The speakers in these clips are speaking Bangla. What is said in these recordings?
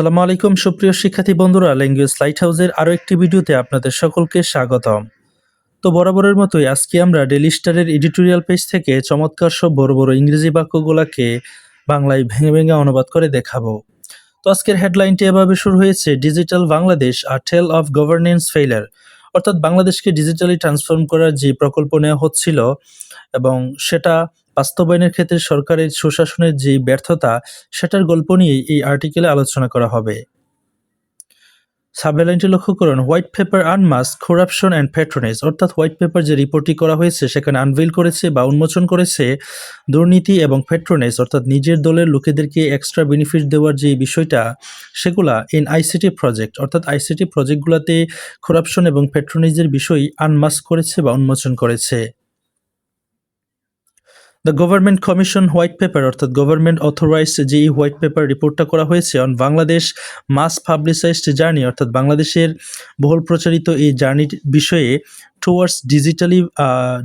আসসালামু আলাইকুম, সুপ্রিয় শিক্ষার্থী বন্ধুরা ল্যাঙ্গুয়েজ লাইট হাউসের আরও একটি ভিডিওতে আপনাদের সকলকে স্বাগতম। তো বরাবরের মতোই আজকে আমরা ডেলি স্টারের এডিটোরিয়াল পেজ থেকে চমৎকার সব বড় বড় ইংরেজি বাক্যগুলোকে বাংলায় ভেঙে ভেঙে অনুবাদ করে দেখাবো। তো আজকের হেডলাইনটি এভাবে শুরু হয়েছে ডিজিটাল বাংলাদেশ আর টেল অফ গভর্নেন্স ফেইলার অর্থাৎ বাংলাদেশকে ডিজিটালি ট্রান্সফর্ম করার যে প্রকল্প নেওয়া হচ্ছিল এবং সেটা বাস্তবায়নের ক্ষেত্রে সরকারের সুশাসনের যে ব্যর্থতা, সেটার গল্প নিয়ে এই আর্টিকেলে আলোচনা করা হবে। সাবলাইনটি লক্ষ্য করুন, white paper unmask, corruption and patronage অর্থাৎ হোয়াইট পেপার যে রিপোর্টটি করা হয়েছে, সেখানে আনভিল করেছে বা উন্মোচন করেছে দুর্নীতি এবং প্যাট্রোনেজ অর্থাৎ নিজের দলের লোকেদেরকে এক্সট্রা বেনিফিট দেওয়ার যে বিষয়টা, সেগুলা ইন আইসিটি প্রজেক্ট অর্থাৎ আইসিটি প্রজেক্টগুলোতে করাপশন এবং প্যাট্রোনেজের বিষয় আনমাস করেছে বা উন্মোচন করেছে। The government commission white paper অর্থাৎ গভর্নমেন্ট অথরাইজড যে হোয়াইট পেপার রিপোর্টটা করা হয়েছে on Bangladesh much publicized journey অর্থাৎ বাংলাদেশের বহুল প্রচারিত এই জার্নির বিষয়ে টুয়ার্ডস ডিজিটালি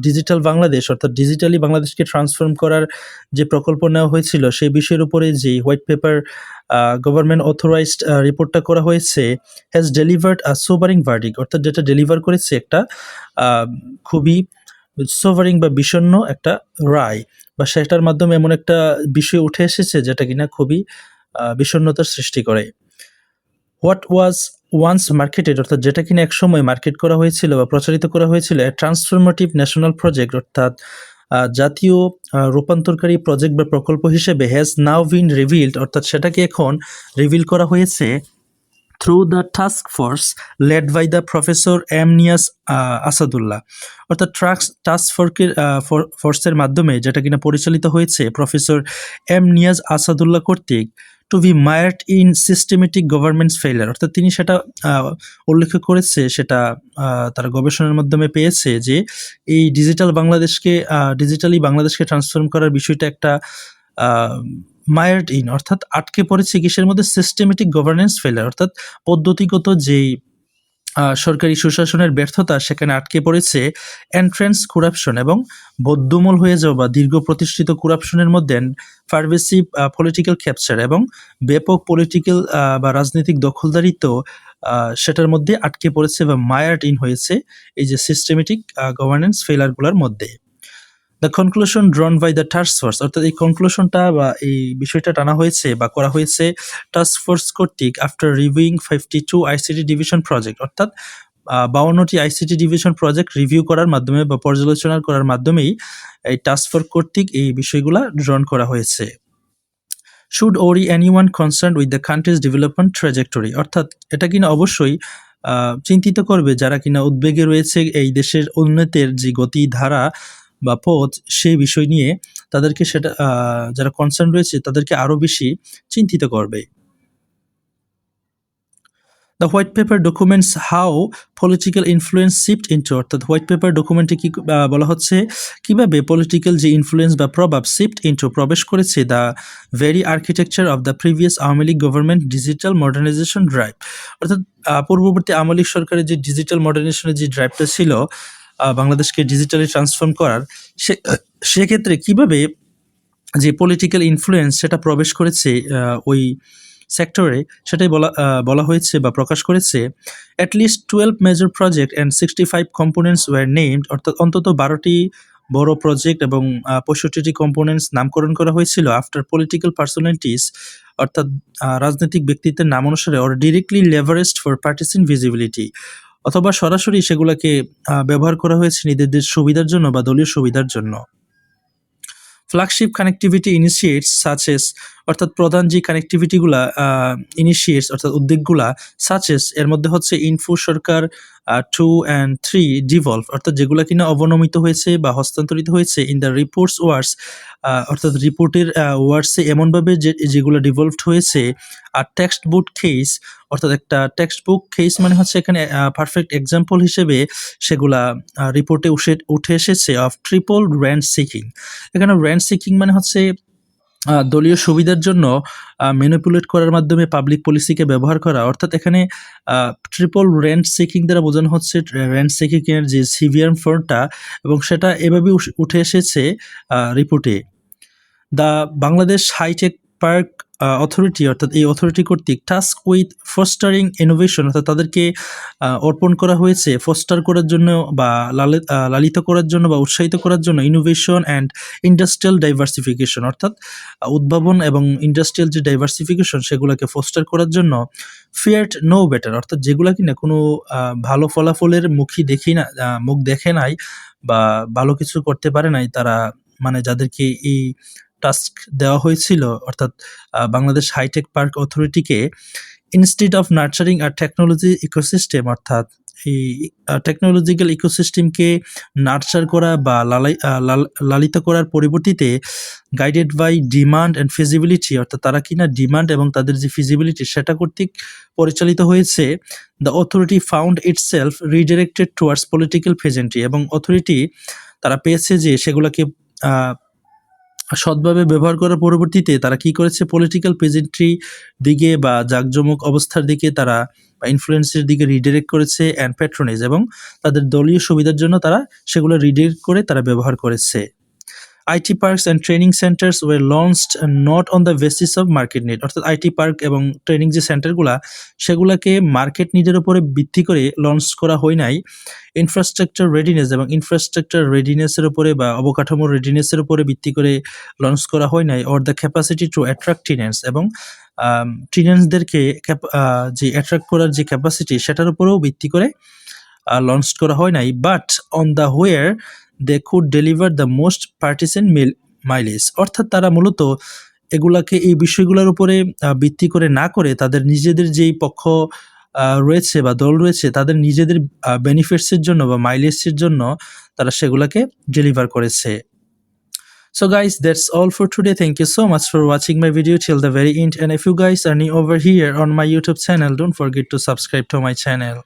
ডিজিটাল বাংলাদেশ অর্থাৎ ডিজিটালি বাংলাদেশকে ট্রান্সফর্ম করার যে প্রকল্প নেওয়া হয়েছিল, সেই বিষয়ের উপরে যে হোয়াইট পেপার গভর্নমেন্ট অথরাইজড রিপোর্টটা করা হয়েছে has delivered a sobering verdict অর্থাৎ যেটা ডেলিভার করেছে একটা খুবই সোভারিং বা বিষণ্ণ একটা রায় বা সেটার মাধ্যমে এমন একটা বিষয় উঠে এসেছে যেটা কিনা খুবই আহ, বিষণ্ণতার সৃষ্টি করে। হোয়াট ওয়াজ ওয়ান্স মার্কেটেড অর্থাৎ যেটা কিনা একসময় মার্কেট করা হয়েছিল বা প্রচারিত করা হয়েছিল ট্রান্সফরমেটিভ ন্যাশনাল প্রজেক্ট অর্থাৎ জাতীয় রূপান্তরকারী প্রজেক্ট বা প্রকল্প হিসেবে হ্যাজ নাও বিন রিভিল্ড অর্থাৎ সেটাকে এখন রিভিল করা হয়েছে। Through the task force led by the professor M Niaz Asadullah অর্থাৎ ট্রাক্স টাস্ক ফোর্কের ফোর্সের মাধ্যমে যেটা কিনা পরিচালিত হয়েছে প্রফেসর এম নিয়াজ আসাদুল্লাহ কর্তৃক to be mired in systematic governments failure অর্থাৎ তিনি সেটা আহ, উল্লেখ করেছে সেটা আহ, তার গবেষণার মাধ্যমে পেয়েছে যে এই ডিজিটাল বাংলাদেশকে ডিজিটালি বাংলাদেশকে ট্রান্সফর্ম করার বিষয়টা একটা মায়ার্ড ইন অর্থাৎ আটকে পড়েছে কিসের মধ্যে সিস্টেমেটিক গভর্নেন্স ফেলার অর্থাৎ পদ্ধতিগত যেই সরকারি সুশাসনের ব্যর্থতা সেখানে আটকে পড়েছে এন্ট্রেন্স করাপশন এবং বদ্ধমূল হয়ে যাওয়া বা দীর্ঘ প্রতিষ্ঠিত করাপশনের মধ্যে পারভেসিভ পলিটিক্যাল ক্যাপচার এবং ব্যাপক পলিটিক্যাল বা রাজনৈতিক দখলদারিত্ব সেটার মধ্যে আটকে পড়েছে বা মায়ার্ড ইন হয়েছে এই যে সিস্টেমেটিক গভর্নেন্স ফেলারগুলোর মধ্যে। The conclusion drawn by the task force অর্থাৎ এই কনক্লুশনটা বা এই বিষয়টা টানা হয়েছে বা করা হয়েছে টাস্ক ফোর্স কর্তৃক after reviewing fifty two ICT division project অর্থাৎ বাউন্নটি আইসিটি ডিভিশন প্রজেক্ট রিভিউ করার মাধ্যমে বা পর্যালোচনা করার মাধ্যমেই এই টাস্ক ফোর্স কর্তৃক এই বিষয়গুলা ড্রন করা হয়েছে। Should worry anyone concern with the country's development trajectory অর্থাৎ এটা কিনা অবশ্যই চিন্তিত করবে যারা কিনা উদ্বেগে রয়েছে এই দেশের উন্নতির যে গতি ধারা বা পথ সেই বিষয় নিয়ে তাদেরকে সেটা যারা কনসার্ন রয়েছে তাদেরকে আরও বেশি চিন্তিত করবে। The white paper documents how political influence shift into অর্থাৎ হোয়াইট পেপার ডকুমেন্টে কি বলা হচ্ছে, কীভাবে পলিটিক্যাল যে ইনফ্লুয়েন্স বা প্রভাব শিফট ইন্টু প্রবেশ করেছে the very architecture of the previous Awami League government digital modernisation drive অর্থাৎ পূর্ববর্তী আওয়ামী লীগ সরকারের যে ডিজিটাল মডার্নাইজেশনের যে ড্রাইভটা ছিল বাংলাদেশকে ডিজিটালি ট্রান্সফর্ম করার, সে সেক্ষেত্রে কীভাবে যে পলিটিক্যাল ইনফ্লুয়েন্স সেটা প্রবেশ করেছে ওই সেক্টরে সেটাই বলা বলা হয়েছে বা প্রকাশ করেছে। At least twelve major project and sixty five components were named অর্থাৎ অন্তত বারোটি বড় প্রজেক্ট এবং পঁয়ষট্টিটি কম্পোনেন্টস নামকরণ করা হয়েছিল আফটার পলিটিক্যাল পার্সোনালিটিস অর্থাৎ রাজনৈতিক ব্যক্তিত্বের নাম অনুসারে or directly leveraged for partisan visibility অথবা সরাসরি সেগুলোকে ব্যবহার করা হয়েছে নিজেদের সুবিধার জন্য বা দলীয় সুবিধার জন্য। ফ্ল্যাগশিপ কানেক্টিভিটি ইনিশিয়েটস সাচেস অর্থাৎ প্রধান যে কানেক্টিভিটিগুলা ইনিশিয়েটস অর্থাৎ উদ্যোগগুলা সাচেস এর মধ্যে হচ্ছে info Sarkar two and three devolve অর্থাৎ যেগুলো কিনা অবনমিত হয়েছে বা হস্তান্তরিত হয়েছে ইন দ্য রিপোর্টস ওয়ার্ডস অর্থাৎ রিপোর্টের ওয়ার্ডসে এমনভাবে যে, যেগুলো ডিভলভড হয়েছে, আর টেক্সট বুক কেস অর্থাৎ একটা টেক্সট বুক কেস মানে হচ্ছে এখানে পারফেক্ট এক্সাম্পল হিসেবে সেগুলা রিপোর্টে উঠে উঠে এসেছে অফ ট্রিপল র্যান্ড সিকিং এখানে র্যান্ড সিকিং মানে হচ্ছে দলীয় সুবিধার জন্য ম্যানিপুলেট করার মাধ্যমে পাবলিক পলিসিকে ব্যবহার করা। অর্থাৎ এখানে ট্রিপল রেন্ট সিকিং দ্বারা বোঝানো হচ্ছে রেন্ট সিকিং এর যে সিভিয়ার ফ্রন্টটা এবং সেটা এভাবে উঠে এসেছে রিপোর্টে। The Bangladesh high tech park authority অর্থাৎ এই অথরিটি কর্তৃক টাস্ক উইথ ফস্টারিং ইনোভেশন অর্থাৎ তাদেরকে অর্পণ করা হয়েছে ফস্টার করার জন্য বা লালে- লালিত করার জন্য বা উৎসাহিত করার জন্য ইনোভেশন অ্যান্ড ইন্ডাস্ট্রিয়াল ডাইভার্সিফিকেশন অর্থাৎ উদ্ভাবন এবং ইন্ডাস্ট্রিয়াল যে ডাইভার্সিফিকেশন সেগুলোকে ফস্টার করার জন্য ফিয়ার্ট নো বেটার অর্থাৎ যেগুলা কিনা কোনো ভালো ফলাফলের মুখী দেখি না মুখ দেখে নাই বা ভালো কিছু করতে পারে নাই তারা মানে যাদেরকে এই টাস্ক দেওয়া হয়েছিল, অর্থাৎ Bangladesh high tech park অথরিটিকে instead of nurturing a technology ecosystem অর্থাৎ এই টেকনোলজিক্যাল ইকোসিস্টেমকে নার্চার করা বা লালাই লাল- লালিত করার পরিবর্তিতে guided by demand and feasibility অর্থাৎ তারা কিনা ডিমান্ড এবং তাদের যে ফিজিবিলিটি সেটা কর্তৃক পরিচালিত হয়েছে the authority found itself redirected towards political peasantry এবং অথরিটি তারা পেয়েছে যে সেগুলোকে সৎভাবে ব্যবহার করার পরবর্তীতে তারা কি করেছে? পলিটিক্যাল পেজেন্ট্রি দিকে বা জাঁকজমক অবস্থার দিকে তারা ইনফ্লুয়েন্সের দিকে রিডিরেক্ট করেছে অ্যান্ড প্যাট্রোনেজ এবং তাদের দলীয় সুবিধার জন্য তারা সেগুলো রিডিরেক্ট করে তারা ব্যবহার করেছে। IT parks and training centres were launched not on the basis of market need. অর্থাৎ আইটি পার্ক এবং ট্রেনিং যে সেন্টারগুলা, সেগুলোকে মার্কেট নিডের উপরে ভিত্তি করে লঞ্চ করা হয় নাই। ইনফ্রাস্ট্রাকচার রেডিনেস এবং ইনফ্রাস্ট্রাকচার রেডিনেসের উপরে বা অবকাঠামোর রেডিনেসের উপরে ভিত্তি করে লঞ্চ করা হয় নাই or the capacity to attract tenants এবং টিনেন্সদেরকে যে অ্যাট্রাক্ট করার যে ক্যাপাসিটি সেটার উপরেও ভিত্তি করে লঞ্চ করা হয় নাই। But on the where they could deliver the most partisan mill mileage অর্থাৎ তারা মূলত এগুলাকে, এই বিষয়গুলোর উপরে ভিত্তি করে না করে তাদের নিজেদের যেই পক্ষ রয়েছে বা দল রয়েছে, তাদের নিজেদের বেনিফিটসের জন্য বা মাইলেজের জন্য তারা সেগুলোকে ডেলিভার করেছে। So guys that's all for today thank you so much for watching my video till the very end and if you guys are new over here on my YouTube channel don't forget to subscribe to my channel